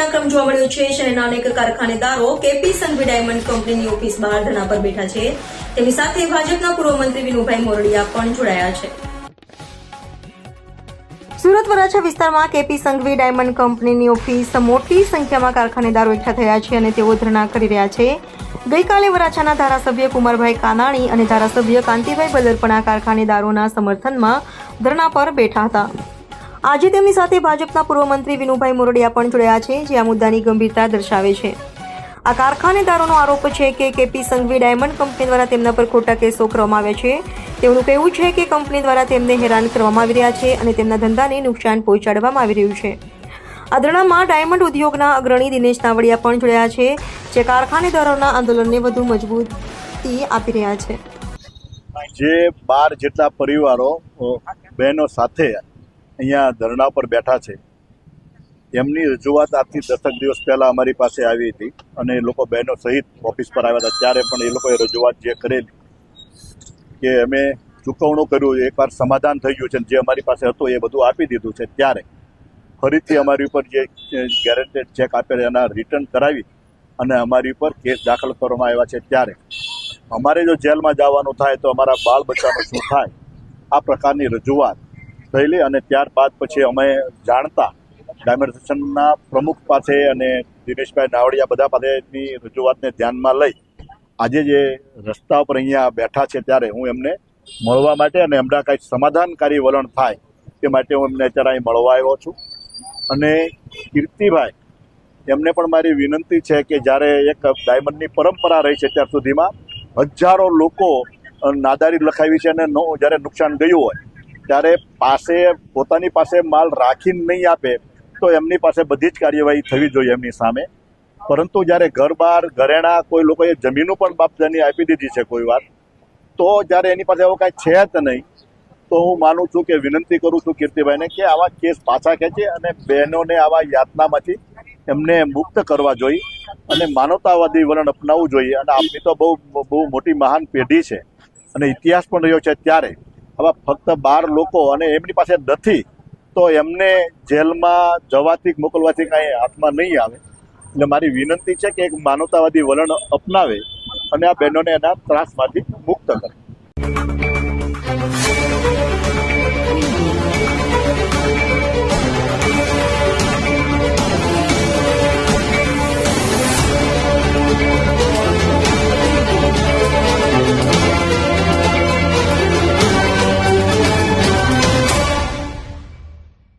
ઘટનાક્રમ જોવા મળ્યો છે. શહેરના અનેક કારખાનેદારો કેપી સંઘવી ડાયમંડ કંપનીની ઓફિસ બહાર ધરણા પર બેઠા છે. તેની સાથે ભાજપના પૂર્વ મંત્રી વિનુભાઈ મોરડિયા પણ જોડાયા છે. સુરત વરાછા વિસ્તારમાં કેપી સંઘવી ડાયમંડ કંપનીની ઓફિસ મોટી સંખ્યામાં કારખાનેદારો એકઠા થયા છે અને તેઓ ધરણા કરી રહ્યા છે. ગઈકાલે વરાછાના ધારાસભ્ય કુમારભાઈ કાનાણી અને ધારાસભ્ય કાંતિભાઈ બદર પણ આ કારખાનેદારોના સમર્થનમાં ધરણા પર બેઠા હતા. આજે તેમની સાથે ભાજપના પૂર્વ મંત્રી વિનુભાઈ મોરડિયા પણ જોડાયા છે, જે આ મુદ્દાની ગંભીરતા દર્શાવે છે. આ કારખાનેદારોનો આરોપ છે કે કેપી સંઘવી ડાયમંડ કંપની દ્વારા તેમના પર ખોટા કેસો કરવામાં આવ્યા છે. તેમનું કહેવું છે કે કંપની દ્વારા તેમને હેરાન કરવામાં આવી રહ્યા છે અને તેમના ધંધાને નુકસાન પહોંચાડવામાં આવી રહ્યું છે. આ ડાયમંડ ઉદ્યોગના અગ્રણી દિનેશ નાવડિયા પણ જોડાયા છે, જે કારખાનેદારોના આંદોલનને વધુ મજબૂતી આપી રહ્યા છે. જે બાર જેટલા પરિવારો બહેનો સાથે અહીંયા ધરણા પર બેઠા છે. એમની રજૂઆત આજથી દસક દિવસ પહેલા અમારી પાસે આવી હતી અને એ લોકો બહેનો સહિત ઓફિસ પર આવ્યા હતા. ત્યારે પણ એ લોકોએ રજૂઆત જે કરેલી કે અમે ચૂકવણું કર્યું, એકવાર સમાધાન થઈ ગયું છે જે અમારી પાસે હતું એ બધું આપી દીધું છે. ત્યારે ફરીથી અમારી ઉપર જે ગેરંટેડ ચેક આપેલ એના રિટર્ન કરાવી અને અમારી ઉપર કેસ દાખલ કરવામાં આવ્યા છે. ત્યારે અમારે જો જેલમાં જવાનું થાય તો અમારા બાળ બચ્ચાનું શું થાય? આ પ્રકારની રજૂઆત થયેલી અને ત્યારબાદ પછી અમે જાણતા ડાયમંડેશનના પ્રમુખ પાસે અને દિનેશભાઈ નાવડિયા બધા પાસેની રજૂઆતને ધ્યાનમાં લઈ આજે જે રસ્તા ઉપર અહીંયા બેઠા છે ત્યારે હું એમને મળવા માટે અને એમના કાંઈ સમાધાનકારી વલણ થાય તે માટે હું એમને અત્યારે અહીં મળવા આવ્યો છું. અને કીર્તિભાઈ, એમને પણ મારી વિનંતી છે કે જ્યારે એક ડાયમંડની પરંપરા રહી છે ત્યાર સુધીમાં હજારો લોકો નાદારી લખાવી છે અને જ્યારે નુકસાન ગયું હોય ત્યારે પાસે, પોતાની પાસે માલ રાખીને નહીં આપે, તો એમની પાસે બધી જ કાર્યવાહી થવી જોઈએ એમની સામે. પરંતુ જ્યારે ઘર બહાર ઘરેણા કોઈ લોકોએ જમીનો પણ બાપજાની આપી દીધી છે કોઈ વાર તો જ્યારે એની પાસે એવો કાંઈ છે જ નહીં, તો હું માનું છું કે વિનંતી કરું છું કીર્તિભાઈને કે આવા કેસ પાછા ખેંચે અને બહેનોને આવા યાતનામાંથી એમને મુક્ત કરવા જોઈએ અને માનવતાવાદી વલણ અપનાવવું જોઈએ. અને આપની તો બહુ બહુ મોટી મહાન પેઢી છે. અને ઇતિહાસ પણ રહ્યો છે ત્યારે. આવા ફક્ત બાર લોકો અને એમની પાસે નથી, તો એમને જેલમાં જવાથી મોકલવાથી કાંઈ હાથમાં નહીં આવે. એટલે મારી વિનંતી છે કે એક માનવતાવાદી વલણ અપનાવે અને આ બહેનોને એના ત્રાસમાંથી મુક્ત કરે.